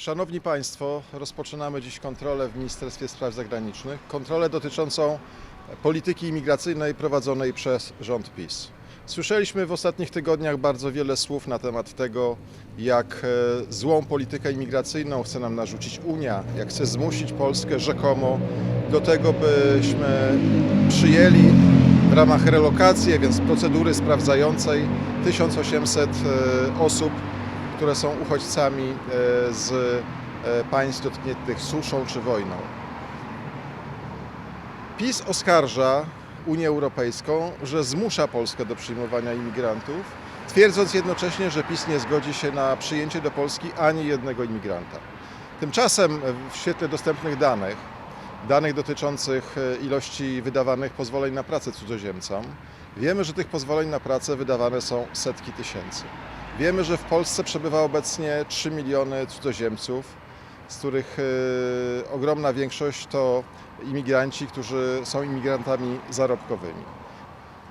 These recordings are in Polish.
Szanowni Państwo, rozpoczynamy dziś kontrolę w Ministerstwie Spraw Zagranicznych. Kontrolę dotyczącą polityki imigracyjnej prowadzonej przez rząd PiS. Słyszeliśmy w ostatnich tygodniach bardzo wiele słów na temat tego, jak e, złą politykę imigracyjną chce nam narzucić Unia, jak chce zmusić Polskę rzekomo do tego, byśmy przyjęli w ramach relokacji, więc procedury sprawdzającej 1800 e, osób, które są uchodźcami e, z e, państw dotkniętych suszą czy wojną. PiS oskarża Unię Europejską, że zmusza Polskę do przyjmowania imigrantów, twierdząc jednocześnie, że PiS nie zgodzi się na przyjęcie do Polski ani jednego imigranta. Tymczasem w świetle dostępnych danych, danych dotyczących e, ilości wydawanych pozwoleń na pracę cudzoziemcom, wiemy, że tych pozwoleń na pracę wydawane są setki tysięcy. Wiemy, że w Polsce przebywa obecnie 3 miliony cudzoziemców, z których e, ogromna większość to imigranci, którzy są imigrantami zarobkowymi.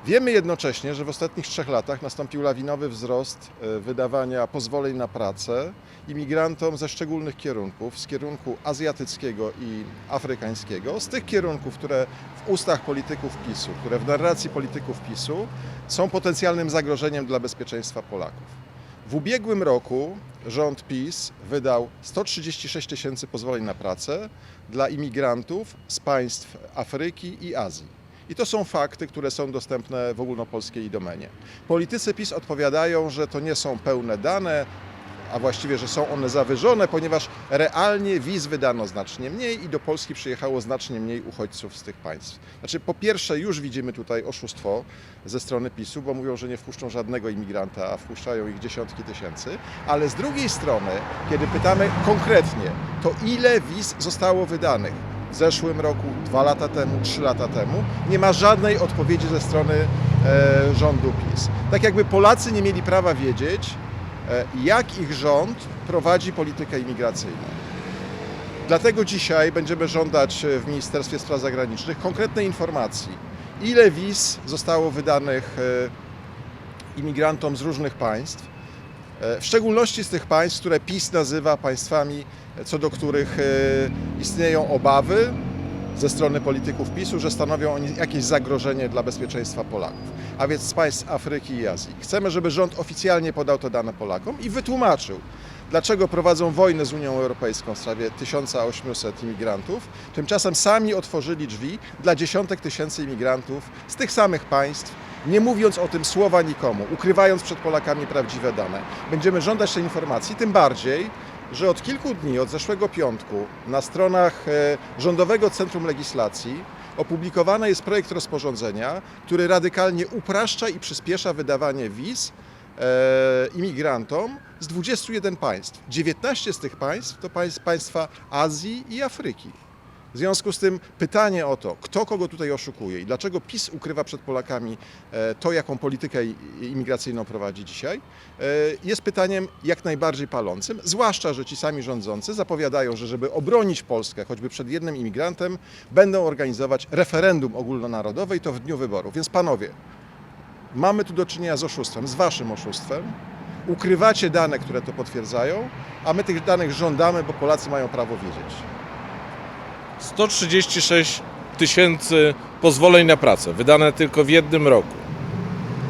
Wiemy jednocześnie, że w ostatnich trzech latach nastąpił lawinowy wzrost e, wydawania pozwoleń na pracę imigrantom ze szczególnych kierunków, z kierunku azjatyckiego i afrykańskiego, z tych kierunków, które w ustach polityków PiSu, które w narracji polityków PiSu są potencjalnym zagrożeniem dla bezpieczeństwa Polaków. W ubiegłym roku rząd PiS wydał 136 tysięcy pozwoleń na pracę dla imigrantów z państw Afryki i Azji. I to są fakty, które są dostępne w ogólnopolskiej domenie. Politycy PiS odpowiadają, że to nie są pełne dane, a właściwie, że są one zawyżone, ponieważ realnie wiz wydano znacznie mniej i do Polski przyjechało znacznie mniej uchodźców z tych państw. Znaczy, po pierwsze, już widzimy tutaj oszustwo ze strony PiSu, bo mówią, że nie wpuszczą żadnego imigranta, a wpuszczają ich dziesiątki tysięcy, ale z drugiej strony, kiedy pytamy konkretnie, to ile wiz zostało wydanych? W zeszłym roku, dwa lata temu, trzy lata temu, nie ma żadnej odpowiedzi ze strony e, rządu PiS. Tak jakby Polacy nie mieli prawa wiedzieć, jak ich rząd prowadzi politykę imigracyjną. Dlatego dzisiaj będziemy żądać w Ministerstwie Spraw Zagranicznych konkretnej informacji, ile wiz zostało wydanych e, imigrantom z różnych państw, e, w szczególności z tych państw, które PiS nazywa państwami, e, co do których e, istnieją obawy ze strony polityków PiSu, że stanowią oni jakieś zagrożenie dla bezpieczeństwa Polaków, a więc z państw Afryki i Azji. Chcemy, żeby rząd oficjalnie podał te dane Polakom i wytłumaczył, dlaczego prowadzą wojnę z Unią Europejską w sprawie 1800 imigrantów. Tymczasem sami otworzyli drzwi dla dziesiątek tysięcy imigrantów z tych samych państw, nie mówiąc o tym słowa nikomu, ukrywając przed Polakami prawdziwe dane. Będziemy żądać tej informacji, tym bardziej, że od kilku dni, od zeszłego piątku, na stronach e, Rządowego Centrum Legislacji opublikowany jest projekt rozporządzenia, który radykalnie upraszcza i przyspiesza wydawanie wiz e, imigrantom z 21 państw. 19 z tych państw to państw, państwa Azji i Afryki. W związku z tym pytanie o to, kto kogo tutaj oszukuje i dlaczego PiS ukrywa przed Polakami e, to, jaką politykę imigracyjną prowadzi dzisiaj, e, jest pytaniem jak najbardziej palącym, zwłaszcza, że ci sami rządzący zapowiadają, że żeby obronić Polskę choćby przed jednym imigrantem, będą organizować referendum ogólnonarodowe i to w dniu wyborów. Więc panowie, mamy tu do czynienia z oszustwem, z waszym oszustwem. Ukrywacie dane, które to potwierdzają, a my tych danych żądamy, bo Polacy mają prawo wiedzieć. 136 tysięcy pozwoleń na pracę, wydane tylko w jednym roku.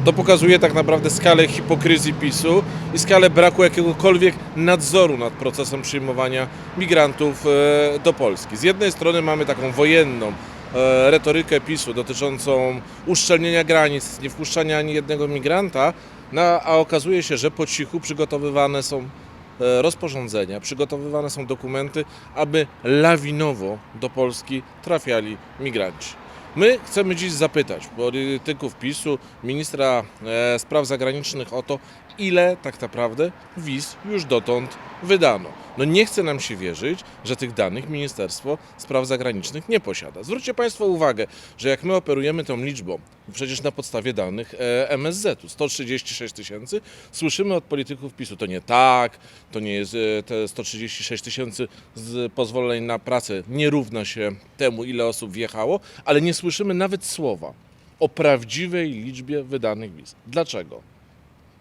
To pokazuje tak naprawdę skalę hipokryzji PiSu i skalę braku jakiegokolwiek nadzoru nad procesem przyjmowania migrantów e, do Polski. Z jednej strony mamy taką wojenną e, retorykę PiSu dotyczącą uszczelnienia granic, nie wpuszczania ani jednego migranta, no, a okazuje się, że po cichu przygotowywane są rozporządzenia, przygotowywane są dokumenty, aby lawinowo do Polski trafiali migranci. My chcemy dziś zapytać polityków PiSu, ministra e, spraw zagranicznych o to, ile tak naprawdę wiz już dotąd wydano. No nie chce nam się wierzyć, że tych danych Ministerstwo Spraw Zagranicznych nie posiada. Zwróćcie Państwo uwagę, że jak my operujemy tą liczbą, przecież na podstawie danych e, MSZ-u, 136 tysięcy, słyszymy od polityków PiSu, to nie tak, to nie jest e, te 136 tysięcy z pozwoleń na pracę, nie równa się temu, ile osób wjechało, ale nie słyszymy nawet słowa o prawdziwej liczbie wydanych wiz. Dlaczego?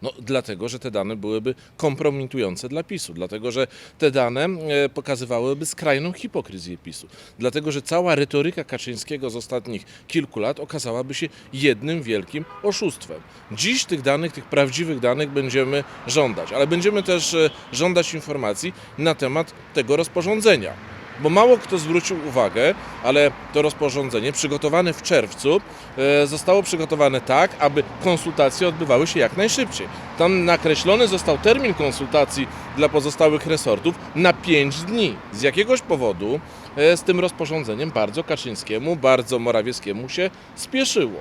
No, dlatego, że te dane byłyby kompromitujące dla PiSu, dlatego, że te dane e, pokazywałyby skrajną hipokryzję PiSu, dlatego, że cała retoryka Kaczyńskiego z ostatnich kilku lat okazałaby się jednym wielkim oszustwem. Dziś tych danych, tych prawdziwych danych będziemy żądać, ale będziemy też e, żądać informacji na temat tego rozporządzenia. Bo mało kto zwrócił uwagę, ale to rozporządzenie przygotowane w czerwcu e, zostało przygotowane tak, aby konsultacje odbywały się jak najszybciej. Tam nakreślony został termin konsultacji dla pozostałych resortów na 5 dni. Z jakiegoś powodu e, z tym rozporządzeniem bardzo Kaczyńskiemu, bardzo Morawieckiemu się spieszyło.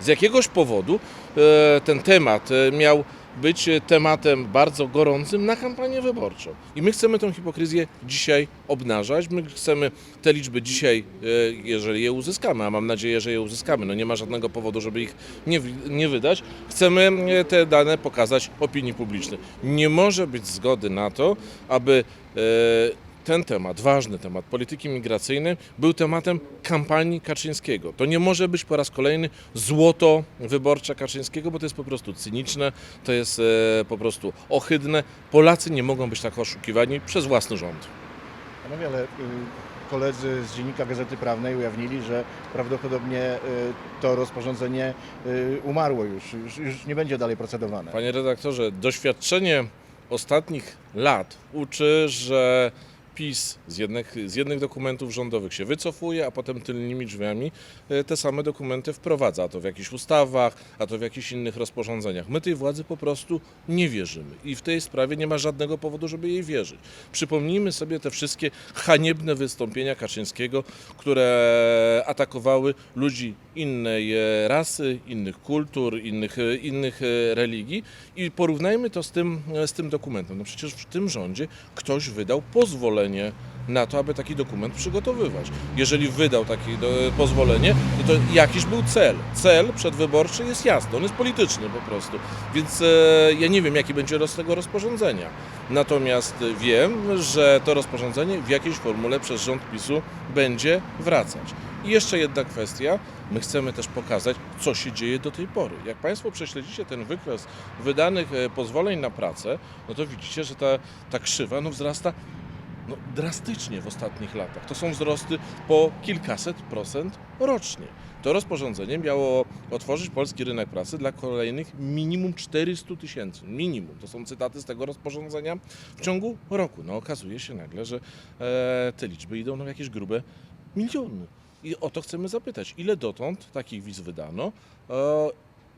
Z jakiegoś powodu e, ten temat miał być e, tematem bardzo gorącym na kampanię wyborczą. I my chcemy tę hipokryzję dzisiaj obnażać. My chcemy te liczby dzisiaj, e, jeżeli je uzyskamy, a mam nadzieję, że je uzyskamy, no nie ma żadnego powodu, żeby ich nie, nie wydać, chcemy e, te dane pokazać opinii publicznej. Nie może być zgody na to, aby ten temat, ważny temat polityki migracyjnej był tematem kampanii Kaczyńskiego. To nie może być po raz kolejny złoto wyborcze Kaczyńskiego, bo to jest po prostu cyniczne, to jest e, po prostu ohydne. Polacy nie mogą być tak oszukiwani przez własny rząd. Panowie, ale y, koledzy z Dziennika Gazety Prawnej ujawnili, że prawdopodobnie y, to rozporządzenie y, umarło już, już, już nie będzie dalej procedowane. Panie redaktorze, doświadczenie ostatnich lat uczy, że PiS z jednych, z jednych dokumentów rządowych się wycofuje, a potem tylnymi drzwiami e, te same dokumenty wprowadza, a to w jakichś ustawach, a to w jakichś innych rozporządzeniach. My tej władzy po prostu nie wierzymy i w tej sprawie nie ma żadnego powodu, żeby jej wierzyć. Przypomnijmy sobie te wszystkie haniebne wystąpienia Kaczyńskiego, które atakowały ludzi innej e, rasy, innych kultur, innych, e, innych religii i porównajmy to z tym, z tym dokumentem. No przecież w tym rządzie ktoś wydał pozwolenie na to, aby taki dokument przygotowywać. Jeżeli wydał takie do- pozwolenie, no to jakiś był cel. Cel przedwyborczy jest jasny, on jest polityczny po prostu. Więc e, ja nie wiem, jaki będzie los tego rozporządzenia. Natomiast wiem, że to rozporządzenie w jakiejś formule przez rząd PiSu będzie wracać. I jeszcze jedna kwestia. My chcemy też pokazać, co się dzieje do tej pory. Jak Państwo prześledzicie ten wykres wydanych e, pozwoleń na pracę, no to widzicie, że ta, ta krzywa no, wzrasta no, drastycznie w ostatnich latach. To są wzrosty po kilkaset procent rocznie. To rozporządzenie miało otworzyć polski rynek pracy dla kolejnych minimum 400 tysięcy. Minimum. To są cytaty z tego rozporządzenia w ciągu roku. No okazuje się nagle, że e, te liczby idą na jakieś grube miliony. I o to chcemy zapytać. Ile dotąd takich wiz wydano? E,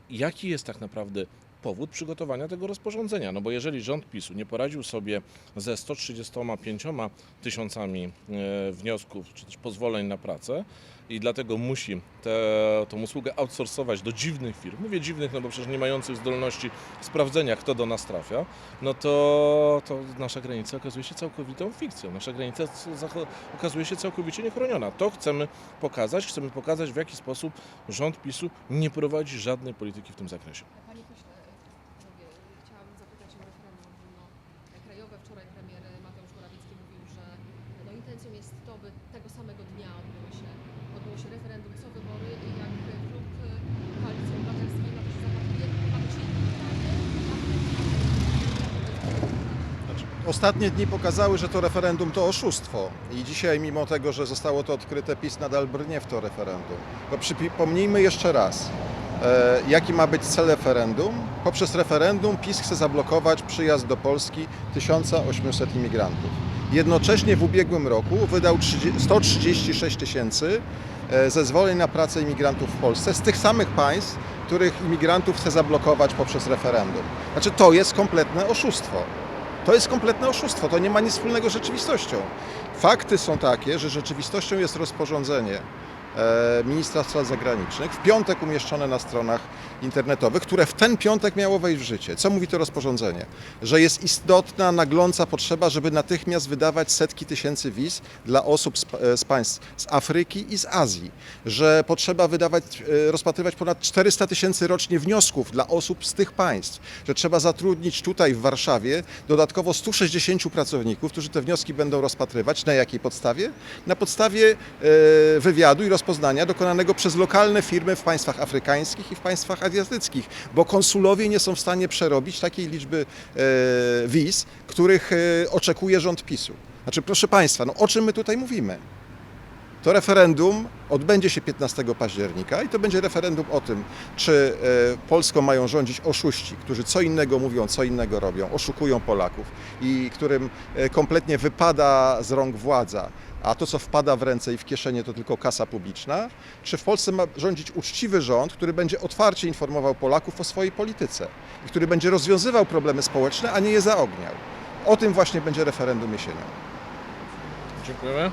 jaki jest tak naprawdę powód przygotowania tego rozporządzenia. No bo jeżeli rząd PiSu nie poradził sobie ze 135 tysiącami e, wniosków czy też pozwoleń na pracę i dlatego musi tę usługę outsourcować do dziwnych firm, mówię dziwnych, no bo przecież nie mających zdolności sprawdzenia, kto do nas trafia, no to, to nasza granica okazuje się całkowitą fikcją. Nasza granica okazuje się całkowicie niechroniona. To chcemy pokazać, chcemy pokazać w jaki sposób rząd PiSu nie prowadzi żadnej polityki w tym zakresie. Panie pośle, panowie, chciałabym zapytać o referendum ogólno krajowe. Wczoraj premier Mateusz Morawiecki mówił, że no, by tego samego dnia się, odbyło się referendum, co wybory i jak klub Koalicji Obywatelskiej się. Ma jedno Znaczy, Ostatnie dni pokazały, że to referendum to oszustwo. I dzisiaj, mimo tego, że zostało to odkryte, PiS nadal brnie w to referendum. Bo przypomnijmy jeszcze raz, e, jaki ma być cel referendum. Poprzez referendum PiS chce zablokować przyjazd do Polski 1800 imigrantów. Jednocześnie w ubiegłym roku wydał 30 136 tysięcy e, zezwoleń na pracę imigrantów w Polsce z tych samych państw, których imigrantów chce zablokować poprzez referendum. Znaczy to jest kompletne oszustwo. To jest kompletne oszustwo, to nie ma nic wspólnego z rzeczywistością. Fakty są takie, że rzeczywistością jest rozporządzenie ministra spraw zagranicznych, w piątek umieszczone na stronach internetowych, które w ten piątek miało wejść w życie. Co mówi to rozporządzenie? Że jest istotna, nagląca potrzeba, żeby natychmiast wydawać setki tysięcy wiz dla osób z, e, państw z Afryki i z Azji. Że potrzeba wydawać, e, rozpatrywać ponad 400 tysięcy rocznie wniosków dla osób z tych państw. Że trzeba zatrudnić tutaj w Warszawie dodatkowo 160 pracowników, którzy te wnioski będą rozpatrywać. Na jakiej podstawie? Na podstawie e, wywiadu i rozpoznania rozpoznania dokonanego przez lokalne firmy w państwach afrykańskich i w państwach azjatyckich, bo konsulowie nie są w stanie przerobić takiej liczby e, wiz, których e, oczekuje rząd PiSu. Znaczy, proszę Państwa, no o czym my tutaj mówimy? To referendum odbędzie się 15 października i to będzie referendum o tym, czy e, Polską mają rządzić oszuści, którzy co innego mówią, co innego robią, oszukują Polaków i którym e, kompletnie wypada z rąk władza, a to, co wpada w ręce i w kieszenie, to tylko kasa publiczna, czy w Polsce ma rządzić uczciwy rząd, który będzie otwarcie informował Polaków o swojej polityce i który będzie rozwiązywał problemy społeczne, a nie je zaogniał. O tym właśnie będzie referendum jesienią. Dziękujemy.